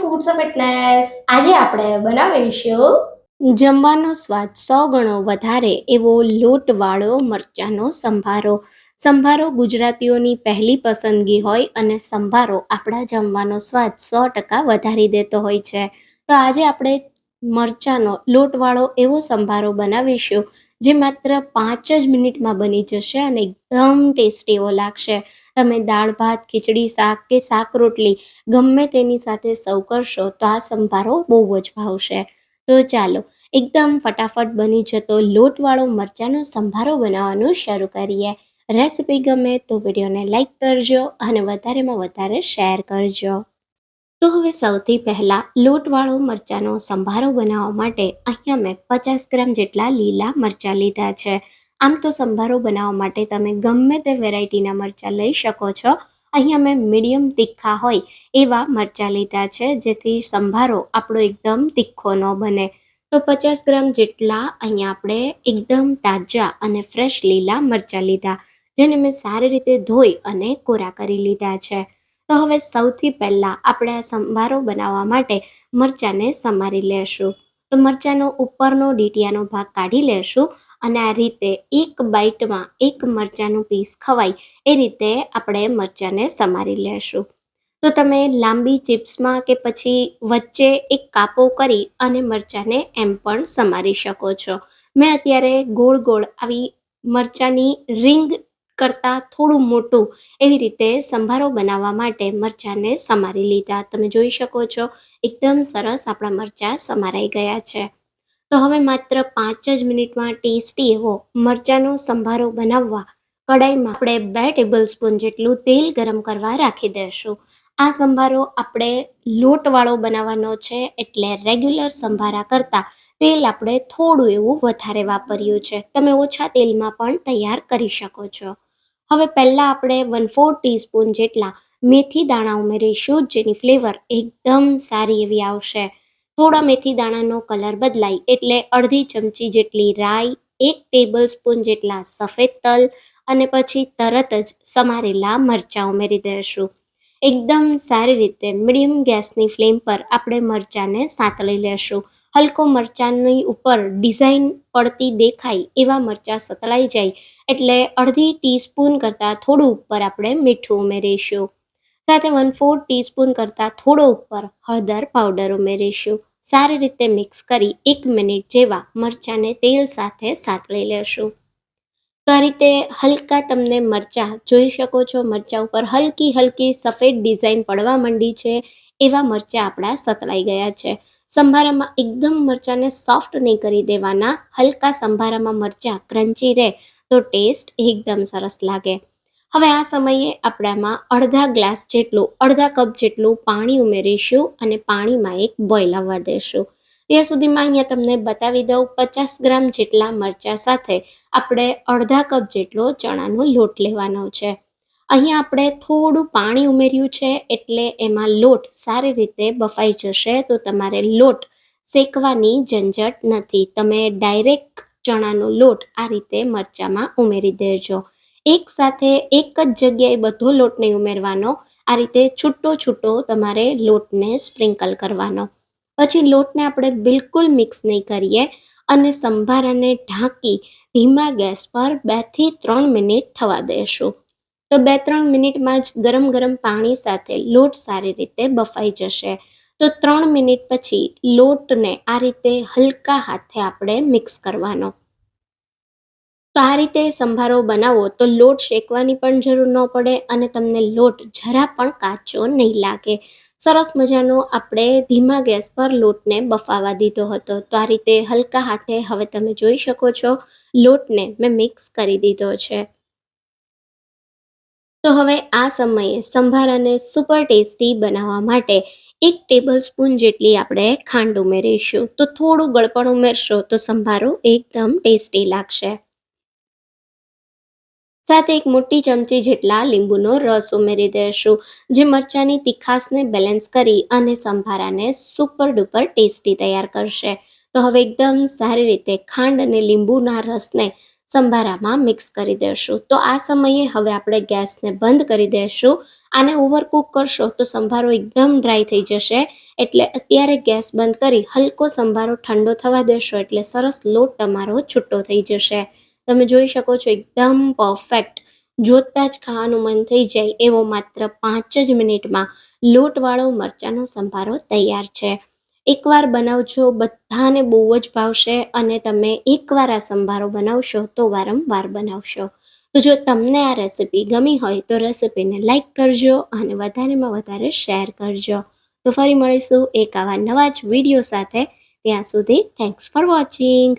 Foods of fitness આજે આપણે બનાવીશું જમવાનો સ્વાદ સો ગણો વધારે એવો લોટવાળો મરચાંનો સંભારો. સંભારો ગુજરાતીઓની પહેલી પસંદગી હોય અને સંભારો આપણા જમવાનો સ્વાદ સો ટકા વધારી દેતો હોય છે. તો આજે આપણે મરચાંનો લોટવાળો એવો સંભારો બનાવીશું જે માત્ર પાંચ જ મિનિટમાં બની જશે અને એકદમ ટેસ્ટી એવો લાગશે. તમે દાળ, ભાત, ખીચડી, શાક કે શાક રોટલી ગમે તેની સાથે સર્વ કરશો તો આ સંભારો બહુ જ ભાવશે. તો ચાલો, એકદમ ફટાફટ બની જતો લોટવાળો મરચાંનો સંભારો બનાવવાનું શરૂ કરીએ. રેસિપી ગમે તો વિડીયોને લાઇક કરજો અને વધારેમાં વધારે શેર કરજો. તો હવે સૌથી પહેલાં લોટવાળો મરચાંનો સંભારો બનાવવા માટે અહીંયા મેં પચાસ ગ્રામ જેટલા લીલા મરચાં લીધા છે. આમ તો સંભારો બનાવવા માટે તમે ગમે તે વેરાયટીના મરચાં લઈ શકો છો. અહીંયા મેં મીડિયમ તીખા હોય એવા મરચાં લીધા છે, જેથી સંભારો આપણો એકદમ તીખો ન બને. તો પચાસ ગ્રામ જેટલા અહીંયા આપણે એકદમ તાજા અને ફ્રેશ લીલા મરચાં લીધા, જેને મેં સારી રીતે ધોઈ અને કોરા કરી લીધા છે. તો હવે સૌથી પહેલાં આપણે આ સંભારો બનાવવા માટે મરચાંને સમારી લેશું. તો મરચાંનો ઉપરનો ડીટિયાનો ભાગ કાઢી લેશું અને આ રીતે એક બાઈટમાં એક મરચાંનું પીસ ખવાય એ રીતે આપણે મરચાંને સમારી લેશું. તો તમે લાંબી ચિપ્સમાં કે પછી વચ્ચે એક કાપો કરી અને મરચાંને એમ પણ સમારી શકો છો. મેં અત્યારે ગોળ ગોળ આવી મરચાંની રિંગ કરતાં થોડું મોટું એવી રીતે સંભારો બનાવવા માટે મરચાંને સમારી લીધા. તમે જોઈ શકો છો, એકદમ સરસ આપણા મરચાં સમારાઈ ગયા છે. તો હવે માત્ર પાંચ જ મિનિટમાં ટેસ્ટી એવો મરચાંનો સંભારો બનાવવા કડાઈમાં આપણે બે ટેબલ સ્પૂન જેટલું તેલ ગરમ કરવા રાખી દઈશું. આ સંભારો આપણે લોટવાળો બનાવવાનો છે એટલે રેગ્યુલર સંભારા કરતાં તેલ આપણે થોડું એવું વધારે વાપર્યું છે. તમે ઓછા તેલમાં પણ તૈયાર કરી શકો છો. હવે પહેલાં આપણે વન ફોર ટીસ્પૂન જેટલા મેથી દાણા ઉમેરીશું, જેની ફ્લેવર એકદમ સારી એવી આવશે. થોડા મેથી દાણાનો કલર બદલાય એટલે અડધી ચમચી જેટલી રાઈ, એક ટેબલ સ્પૂન જેટલા સફેદ તલ અને પછી તરત જ સમારેલા મરચાં ઉમેરી દઈશું. એકદમ સારી રીતે મીડિયમ ગેસની ફ્લેમ પર આપણે મરચાંને સાંતળી લેશું. હલકો મરચાંની ઉપર ડિઝાઇન પડતી દેખાય એવા મરચાં સતળાઈ જાય. એટલે અડધી ટીસ્પૂન કરતાં થોડું ઉપર આપણે મીઠું ઉમેરીશું. સાથે વન ફોર ટીસ્પૂન કરતાં થોડો ઉપર હળદર પાવડર ઉમેરીશું. સારી રીતે મિક્સ કરી એક મિનિટ જેવા મરચાંને તેલ સાથે સાતળી લેશું. તો આ રીતે હલકા તમને મરચાં જોઈ શકો છો. મરચાં ઉપર હલકી હલકી સફેદ ડિઝાઇન પડવા માંડી છે. એવા મરચાં આપણા સતળાઈ ગયા છે. સંભારામાં એકદમ મરચાંને સોફ્ટ નહીં કરી દેવાના. હલકા સંભારામાં મરચાં ક્રન્ચી રહે તો ટેસ્ટ એકદમ સરસ લાગે. હવે આ સમયે આપણામાં અડધા ગ્લાસ જેટલું, અડધા કપ જેટલું પાણી ઉમેરીશું અને પાણીમાં એક બોઇલ આવવા દેશું. ત્યાં સુધીમાં અહીંયા તમને બતાવી દઉં પચાસ ગ્રામ જેટલા મરચાં સાથે આપણે અડધા કપ જેટલો ચણાનો લોટ લેવાનો છે. અહીંયા આપણે થોડું પાણી ઉમેર્યું છે એટલે એમાં લોટ સારી રીતે બફાઈ જશે તો તમારે લોટ શેકવાની ઝંઝટ નથી. તમે ડાયરેક્ટ ચણાનો લોટ આ રીતે મરચાંમાં ઉમેરી દેજો. એક સાથે એક જ જગ્યાએ બધો લોટ નહીં ઉમેરવાનો. આ રીતે છૂટો છૂટો તમારે લોટને સ્પ્રિંકલ કરવાનો. પછી લોટને આપણે બિલકુલ મિક્સ નહીં કરીએ અને સંભારાને ઢાંકી ધીમા ગેસ પર બેથી ત્રણ મિનિટ થવા દેશું. તો બે ત્રણ મિનિટમાં જ ગરમ ગરમ પાણી સાથે લોટ સારી રીતે બફાઈ જશે. તો ત્રણ મિનિટ પછી લોટને આ રીતે હલકા હાથે આપણે મિક્સ કરવાનો. તો આ રીતે સંભારો બનાવો તો લોટ શેકવાની પણ જરૂર ન પડે અને તમને લોટ જરા પણ કાચો નહીં લાગે. સરસ મજાનો આપણે ધીમા ગેસ પર લોટને બફાવા દીધો હતો. તો આ રીતે હલકા હાથે હવે તમે જોઈ શકો છો લોટને મેં મિક્સ કરી દીધો છે. તો હવે આ સમયે સંભારાને સુપર ટેસ્ટી બનાવવા માટે એક ટેબલ સ્પૂન જેટલી આપણે ખાંડ ઉમેરીશું. તો થોડું ગળપણ ઉમેરશો તો સંભારો એકદમ ટેસ્ટી લાગશે. સાથે એક મોટી ચમચી જેટલા લીંબુનો રસ ઉમેરી દઈશું જે મરચાંની તીખાસને બેલેન્સ કરી અને સંભારાને સુપર ડુપર ટેસ્ટી તૈયાર કરશે. તો હવે એકદમ સારી રીતે ખાંડ અને લીંબુના રસને સંભારામાં મિક્સ કરી દેશું. તો આ સમયે હવે આપણે ગેસને બંધ કરી દઈશું આને ઓવરકુક કરશો તો સંભારો એકદમ ડ્રાય થઈ જશે. એટલે અત્યારે ગેસ બંધ કરી હલકો સંભારો ઠંડો થવા દેશો એટલે સરસ લોટ તમારો છૂટો થઈ જશે. તમે જોઈ શકો છો એકદમ પરફેક્ટ જોતાં જ ખાવાનું મન થઈ જાય એવો માત્ર પાંચ જ મિનિટમાં લોટવાળો મરચાંનો સંભારો તૈયાર છે. એકવાર બનાવજો, બધાને બહુ જ ભાવશે અને તમે એકવાર આ સંભારો બનાવશો તો વારંવાર બનાવશો. તો જો તમને આ રેસિપી ગમી હોય તો રેસિપીને લાઈક કરજો અને વધારેમાં વધારે શેર કરજો. તો ફરી મળીશું એક આવા નવા જ વીડિયો સાથે. ત્યાં સુધી થેન્ક્સ ફોર વોચિંગ